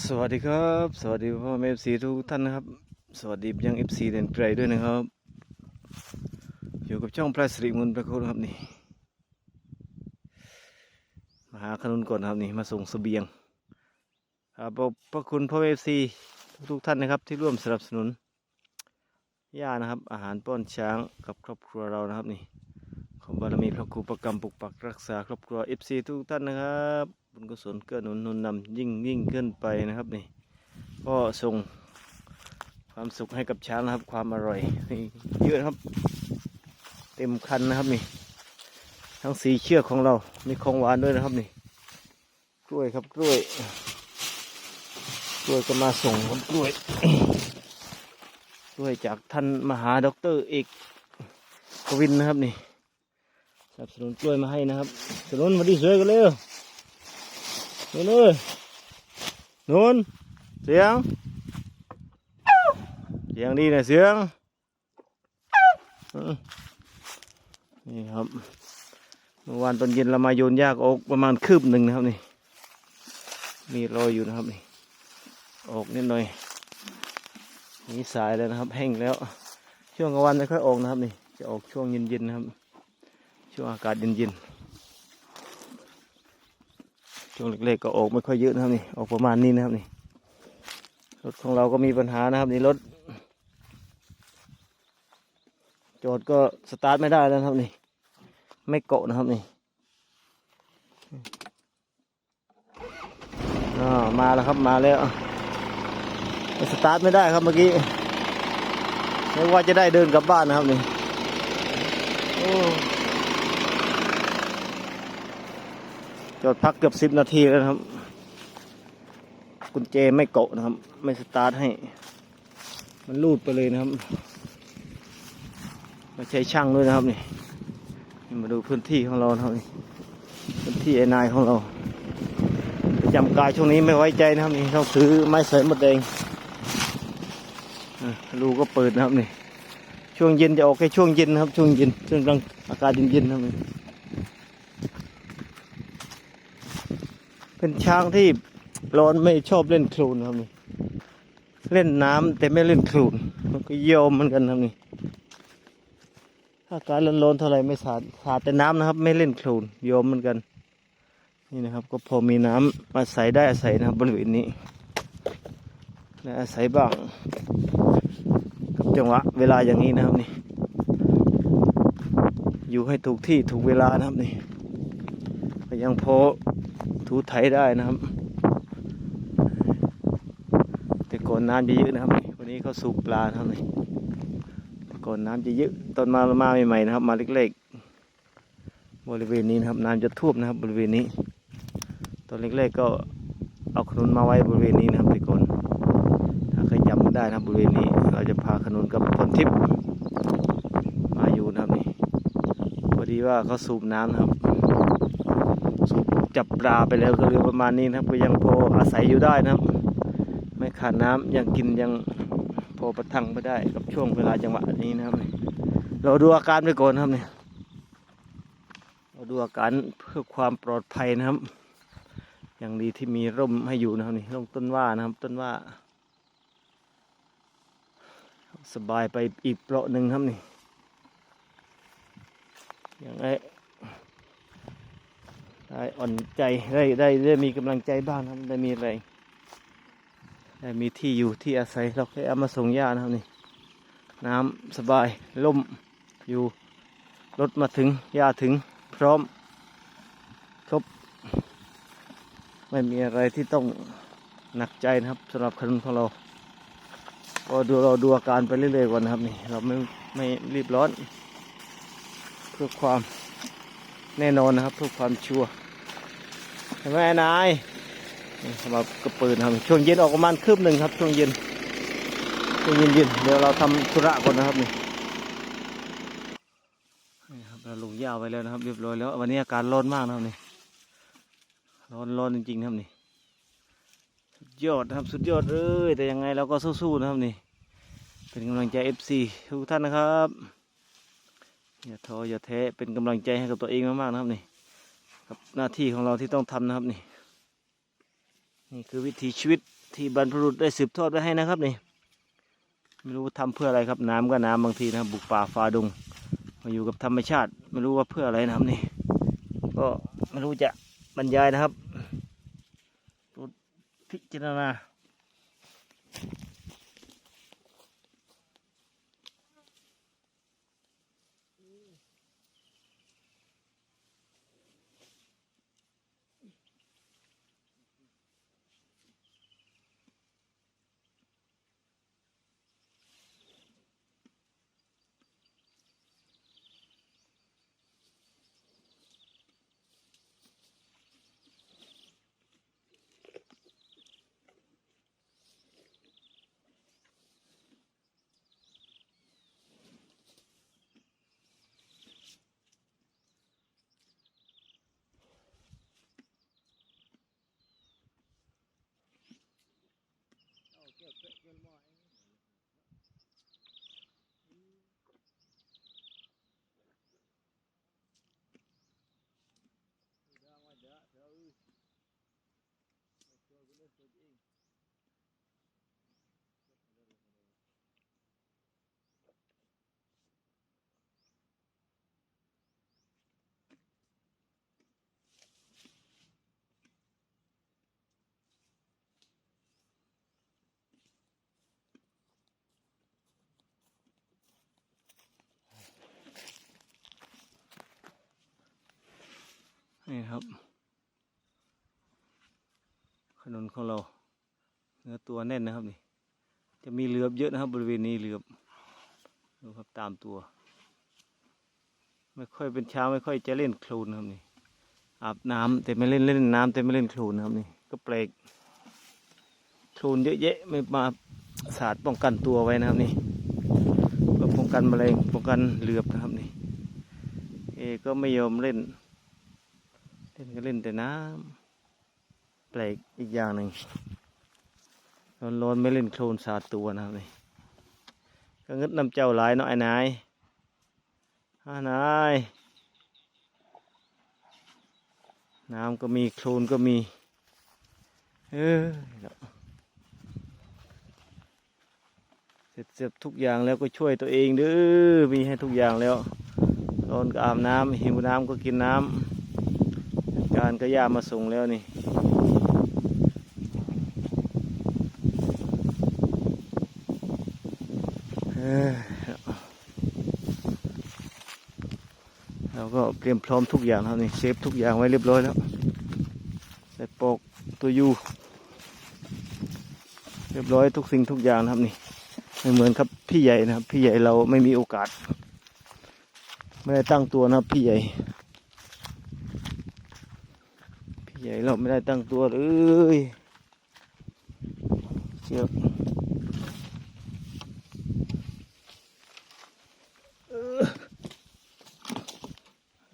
สวัสดีครับ สวัสดีพ่อแม่เอฟซีทุกท่านนะครับ สวัสดียังเอฟซีเดนไกรด้วยนะครับ อยู่กับช่องพระสิริมุนประโคนครับนี่มาหาขนุนก่อนครับนี่มาส่งเสบียงครับขอบพระคุณพ่อแม่เอฟซีทุกท่านนะครับ ที่ร่วมสนับสนุนย่านะครับ อาหารป้อนช้างกับครอบครัวเรานะครับนี่ขอบารมีพระครูประกรรมปกปักรักษาครอบครัวเอฟซีทุกท่านนะครับ บุญกุศลเกื้อหนุนนุนนำยิ่งยิ่งขึ้นไปนะครับนี่ก็ส่งความสุขให้กับช้างนะครับ ความอร่อยเยอะนะครับ เต็มคันนะครับนี่ ทั้งสีเชือกของเรามีของหวานด้วยนะครับนี่ กล้วยครับกล้วย กล้วยก็มาส่งครับกล้วยกล้วยจากท่านมหาด็อกเตอร์เอกกวินนะครับนี่สนับสนุนกล้วยมาให้นะครับสนุนมาดีสวยกันเลย นู่นเลยนู่นเสียง เสียงดีนะเสียง นี่ครับ เมื่อวานตอนเย็นเรามาโยนยากออกประมาณคืบหนึ่งนะครับนี่ มีรอยอยู่นะครับนี่ ออกนิดหน่อยนี่สายแล้วนะครับ แห้งแล้ว ช่วงกลางวันไม่ค่อยออกนะครับนี่ จะออกช่วงเย็นๆนะครับ ช่วงอากาศเย็นๆ ช่วงเล็กๆก็ออกไม่ค่อยเยอะนะครับนี่ออกประมาณนี้นะครับนี่รถของเราก็มีปัญหานะครับนี่รถจอดก็สตาร์ทไม่ได้แล้วนะครับนี่ ไม่เกาะนะครับนี่อ่มาแล้วครับมาแล้วสตาร์ทไม่ได้ครับเมื่อกี้ไม่ว่าจะได้เดินกลับบ้านนะครับนี่โอ้ จอดพักเกือบสิบนาทีแล้วครับ กุญแจไม่เกาะนะครับ ไม่สตาร์ทให้ มันลูดไปเลยนะครับมาใช้ช่างด้วยนะครับนี่มาดูพื้นที่ของเราครับนี่พื้นที่ไอ้นายของเราประจำกายช่วงนี้ไม่ไว้ใจนะครับนี่ต้องซื้อไม้เสยหมดแดงอะรูก็เปิดนะครับนี่ช่วงเย็นจะออกแค่ช่วงเย็นนะครับ ช่วงเย็นช่วงกลางอากาศเย็นๆนะครับ เป็นช้างที่ร้อนไม่ชอบเล่นโคลนครับนี่เล่นน้ำแต่ไม่เล่นโคลนมันก็เยี่ยวเหมือนกันครับนี่ถ้าอากาศร้อนๆเท่าไหรไม่สาดสาดแต่น้ำนะครับ ไม่เล่นโคลนโยมเหมือนกัน นี่นะครับ ก็พอมีน้ำอาศัยได้อาศัยนะครับบริเวณนี้และอาศัยบ้างกับจังหวะเวลาอย่างนี้นะครับนี่ อยู่ให้ถูกที่ถูกเวลานะครับนี่ยังพอ ถูไถได้นะครับ แต่ก่อนน้ำจะเยอะนะครับ วันนี้เขาสูบปลานะครับนี่แต่ก่อนน้ำจะเยอะตอนมามาใหม่ๆนะครับ มาเล็กๆ บริเวณนี้นะครับน้ำจะท่วมนะครับ บริเวณนี้ ตอนเล็กๆก็เอาขนุนมาไว้บริเวณนี้นะครับแต่ก่อนถ้าใครจำไม่ได้นะครับบริเวณนี้ เราจะพาขนุนกับพลทิพย์มาอยู่นะครับนี่พอดีว่าเขาสูบน้ำนะครับ จับปลาไปแล้วก็เหลือประมาณนี้นะครับ ก็ยังพออาศัยอยู่ได้นะครับ ไม่ขาดน้ำยังกินยังพอประทังไปได้กับช่วงเวลาจังหวะนี้นะครับเราดูอาการไปก่อนนะครับเนี่ยเราดูอาการเพื่อความปลอดภัยนะครับ อย่างดีที่มีร่มให้อยู่นะครับนี่ร่มต้นว่านะครับ ต้นว่า สบายไปอีกเปราะหนึ่งครับนี่อย่างไร ได้อ่อนใจได้ได้ได้มีกำลังใจบ้างครับได้มีแรงได้มีที่อยู่ที่อาศัยเราแค่เอามาส่งยานะครับนี่น้ำสบายล่มอยู่รถมาถึงยาถึงพร้อมครบไม่มีอะไรที่ต้องหนักใจนะครับสำหรับขนของเราก็ดูเราดูอาการไปเรื่อยๆก่อนนะครับนี่เราไม่ไม่รีบร้อน เพื่อความแน่นอนนะครับเพื่อความชัวร์ เห็นไหมนายนี่สำหรับกระปืนครับช่วงเย็นออกประมาณคืบหนึ่งครับ ช่วงเย็นช่วงเย็นเย็นๆเดี๋ยวเราทำธุระก่อนนะครับนี่นี่ครับเราลงยาวไปแล้วนะครับ เรียบร้อยแล้ว วันนี้อากาศร้อนมากนะครับนี่ร้อนร้อนจริงๆนะครับนี่สุดยอดนะครับสุดยอดเลยแต่ยังไงเราก็สู้ๆนะครับนี่ เป็นกำลังใจ FC ทุกท่านนะครับอย่าท้ออย่าแท้เป็นกำลังใจให้กับตัวเองมากๆนะครับนี่ กับหน้าที่ของเราที่ต้องทำนะครับนี่นี่คือวิถีชีวิตที่บรรพบุรุษได้สืบทอดไว้ให้นะครับนี่ไม่รู้ทำทำเพื่ออะไรครับน้ำก็น้ำบางทีนะครับบุกป่าฝ่าดงมาอยู่กับธรรมชาติ ไม่รู้ว่าเพื่ออะไรนะครับนี่ก็ไม่รู้จะบรรยายนะครับโปรดพิจารณา Good morning. นี่ครับขนนของเราเนื้อตัวแน่นนะครับนี่ จะมีเหลือบเยอะนะครับ บริเวณนี้เหลือบดูครับตามตัว ไม่ค่อยเป็นเช้าไม่ค่อยจะเล่นโคลนนะครับนี่อาบน้ำแต่ไม่เล่นเล่นน้ำแต่ไม่เล่นโคลนนะครับนี่ ก็แปลกโคลนเยอะแยะไม่มาสาดป้องกันตัวไว้นะครับนี่เพื่อป้องกันแมลงป้องกันเหลือบนะครับนี่เอก็ไม่ยอมเล่น เล่นก็เล่นแต่น้ำแปลกอีกอย่างหนึ่งร้อนๆไม่เล่นโคลนสาดตัวนะครับนี่ก็งึดน้ำเจ้าหลายเนาะไอ้นายอ้านายน้ำก็มีโคลนก็มีเออเสร็จเสร็จทุกอย่างแล้วก็ช่วยตัวเองเด้อมีให้ทุกอย่างแล้วร้อนก็อาบน้ำหิวน้ำก็กินน้ำ การก็ย่ามาส่งแล้วนี่เอ้ยเราก็เตรียมพร้อมทุกอย่างแล้วนี่เซฟทุกอย่างไว้เรียบร้อยแล้ว ใส่ปอกตัวยูเรียบร้อยทุกสิ่งทุกอย่างนะครับนี่ไม่เหมือนครับพี่ใหญ่นะครับ พี่ใหญ่เราไม่มีโอกาส ไม่ได้ตั้งตัวนะครับพี่ใหญ่ พี่ให ญ่เราไม่ได้ตั้งตัวเลยเชือก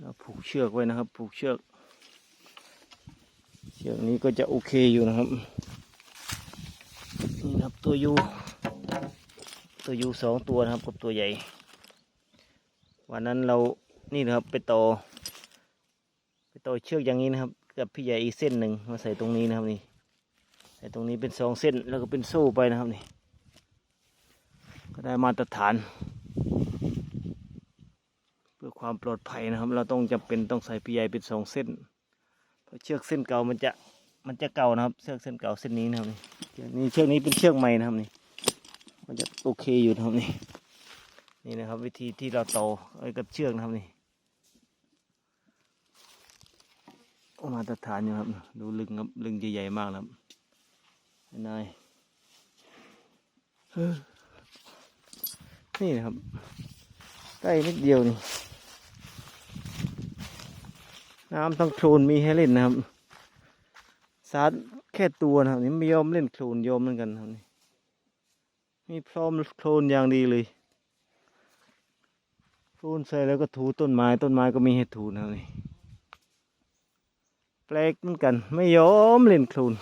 เราผูกเชือกไว้นะครับ ผูกเชือก เชือกนี้ก็จะโอเคอยู่นะครับนี่ครับตัวยูตัวยูสองตัวนะครับกับตัวใหญ่ วันนั้นเรานี่นะครับไปต่อ ไปต่อเชือกอย่างนี้นะครับ กับพี่ใหญ่อีกเส้นหนึ่งมาใส่ตรงนี้นะครับนี่ใส่ตรงนี้เป็นสองเส้นแล้วก็เป็นโซ่ไปนะครับนี่ ก็ได้มาตรฐาน เพื่อความปลอดภัยนะครับ เราต้องจำเป็นต้องใส่พี่ใหญ่เป็นสองเส้น เพราะเชือกเส้นเก่ามันจะมันจะเก่านะครับ เชือกเส้นเก่าเส้นนี้นะครับนี่เชือกนี้เชือกนี้เป็นเชือกใหม่นะครับนี่มันจะโอเคอยู่นะครับนี่นี่นะครับ วิธีที่เราต่อไว้กับเชือกนะครับนี่ โอ้ มาตรฐานอยู่ครับ ดูลึงครับลึงใหญ่ๆมากครับนายนี่นะครับใกล้นิดเดียวนี่น้ำทั้งโคลนมีให้เล่นนะครับสาดแค่ตัวนะครับนี่ไม่ยอมเล่นโคลนยอมเหมือนกันนะครับนี่มีพร้อมโคลนอย่างดีเลยโคลนใส่แล้วก็ถูต้นไม้ต้นไม้ก็มีให้ถูนะครับนี่ แปลกเหมือนกัน ไม่ยอมเล่นโคลน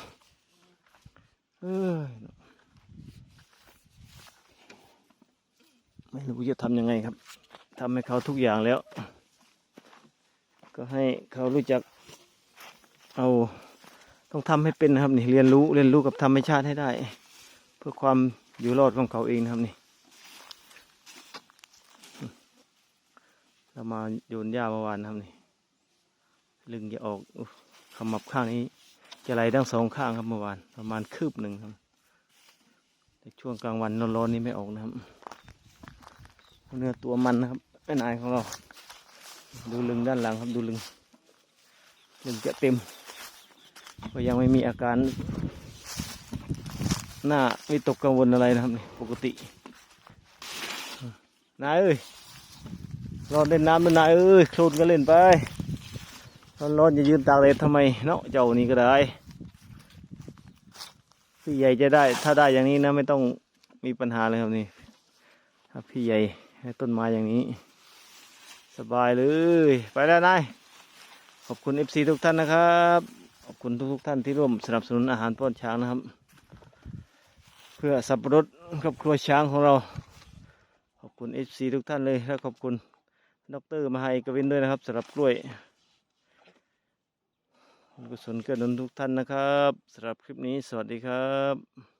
เอ้ยไม่รู้จะทำยังไงครับทำให้เขาทุกอย่างแล้ว ก็ให้เขารู้จัก เอาต้องทำให้เป็นนะครับ นี่เรียนรู้เรียนรู้กับธรรมชาติให้ได้ เพื่อความอยู่รอดของเขาเองนะครับนี่เรามาโยนหญ้าเมื่อวานนะครับนี่ลึงจะออกอ ขมับข้างนี้จะไหลทั้งสองข้างครับเมื่อวานประมาณคืบหนึ่งครับแต่ช่วงกลางวันร้อนๆนี้ไม่ออกนะครับ เนื้อตัวมันนะครับแม่นายของเรา ดูลึงด้านหลังครับดูลึงลึงจะเต็ม ก็ยังไม่มีอาการหน้าวิตกกังวลอะไรนะครับปกตินายเอ้ยรอนเล่นน้ำด้วยนายเอ้ยโคลนก็เล่นไป ร้อนๆอย่ายืนตากแดดทำไมเนาะเจ้านี่ก็ได้พี่ใหญ่จะได้ ถ้าได้อย่างนี้นะไม่ต้องมีปัญหาเลยครับนี่ถ้าพี่ใหญ่ให้ต้นไม้อย่างนี้ สบายเลย ไปแล้วนายขอบคุณ FC ทุกท่านนะครับขอบคุณทุกๆท่านที่ร่วมสนับสนุนอาหารป้อนช้างนะครับ เพื่อสับปะรดครอบครัวช้างของเรา ขอบคุณ FC ทุกท่านเลยและขอบคุณดรมหาเอกวินด้วยนะครับสำหรับกล้วย กุศลเกิดหนุนทุกท่านนะครับสำหรับคลิปนี้สวัสดีครับ